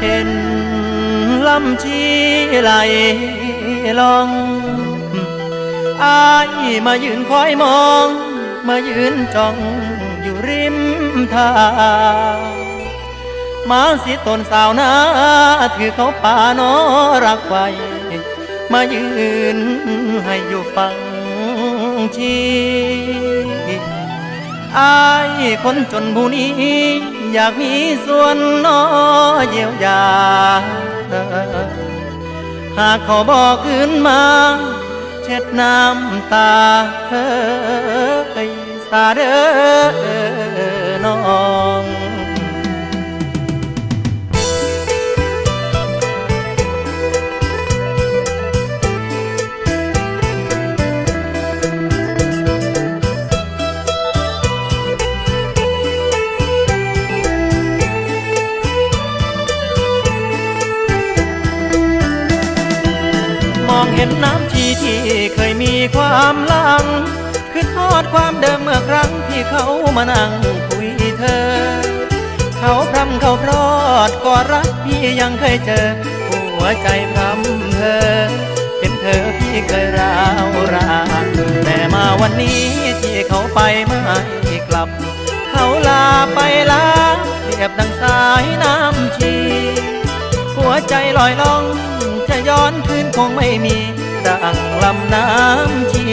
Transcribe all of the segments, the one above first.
เห็นลำชีไหลลองอายมายืนคอยมอง มายืนจ้องอยู่ริมทางมาสิตนสาวนาถือเขาป่านอรักไว้มายืนให้อยู่ฟังชีอายคนจนผู้นี้ อยากมีส่วนน้อเยียวยา หากเขาบอกคืนมา เช็ดน้ำตาเฮ้ยสาเด้อน้อง เห็นน้ำชีที่เคยมีความลังคือทอดความเดิมเมื่อครั้งที่เขามานั่งคุยเธอ เขาพรำเขาพรอดก็รักพี่ยังเคยเจอ หัวใจพรำเธอเป็นเธอพี่เคยราวรานแต่มาวันนี้ที่เขาไปไม่กลับ เขาลาไปลาเรียบดังสายน้ำชี หัวใจลอยล่อง ไม่มีดังลำน้ำชี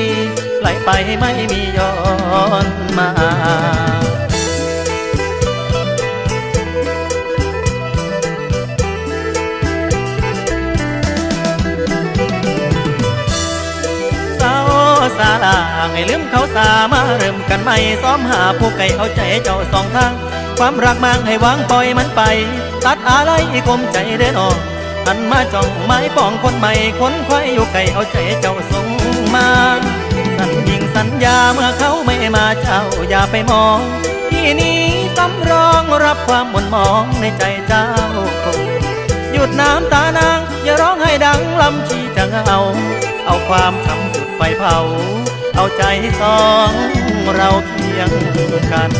ไหลไปไม่มีย้อนมาสาวสาลาให้ลืมเขาสามาเริ่มกันใหม่ซ้อมหาผู้ไก่เอาใจเจ้าสองทาง ความรักมางให้วางปล่อยมันไป ตัดอะไรคมใจเด้อน้อง หันมาจ้องไม้ปองคนใหม่คนควายอยู่ไก่เอาใจเจ้าส่งมาสัญญิงสัญญาเมื่อเขาไม่มาเจ้าอย่าไปมอง ที่นี้สำรองรับความหม่นหมองในใจเจ้า หยุดน้ำตานาง อย่าร้องให้ดังลำชีจะเหงาเอาความช้ำจุดไฟเผา เอาใจสองเราเคียงกัน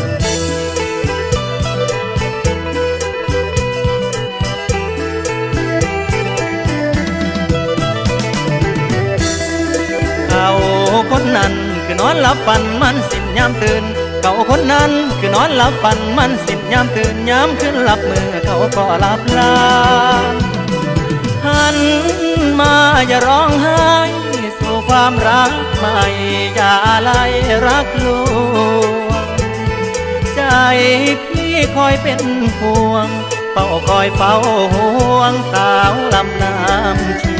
คนนั้น คือนอนหลับฝันมันสิ้นยามตื่น เขาคนนั้น คือนอนหลับฝันมันสิ้นยามตื่นยามขึ้นหลับมือเขาก็หลับลาหันมาอย่าร้องไห้สู่ความรักใหม่อย่าไล่รักลวงใจพี่คอยเป็นห่วงเฝ้าคอยเฝ้าห่วงสาวลำน้ำชี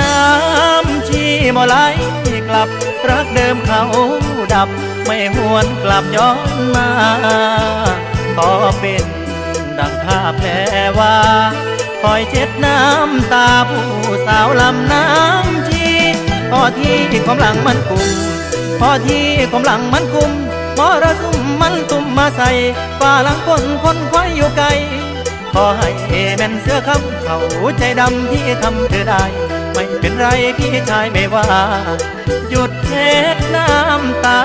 น้ำ ชีบ่ไหลกลับรักเดิมเขาดับ ไม่หวนกลับย้อนมาขอเป็นดังภาพแผลว่าคอยเช็ดน้ำตาผู้สาวลำน้ำชีพอที่ความหลังมันกุมพอที่ความหลังมันกุมมรสุมมันตุ่มมาใส่ฝ่าหลังคนคนควายอยู่ไกลขอให้แม่นเสื้อคำเขาใจดำที่ทำเธอได้ ไม่เป็นไรพี่ชายไม่ว่า หยุดเช็ดน้ำตา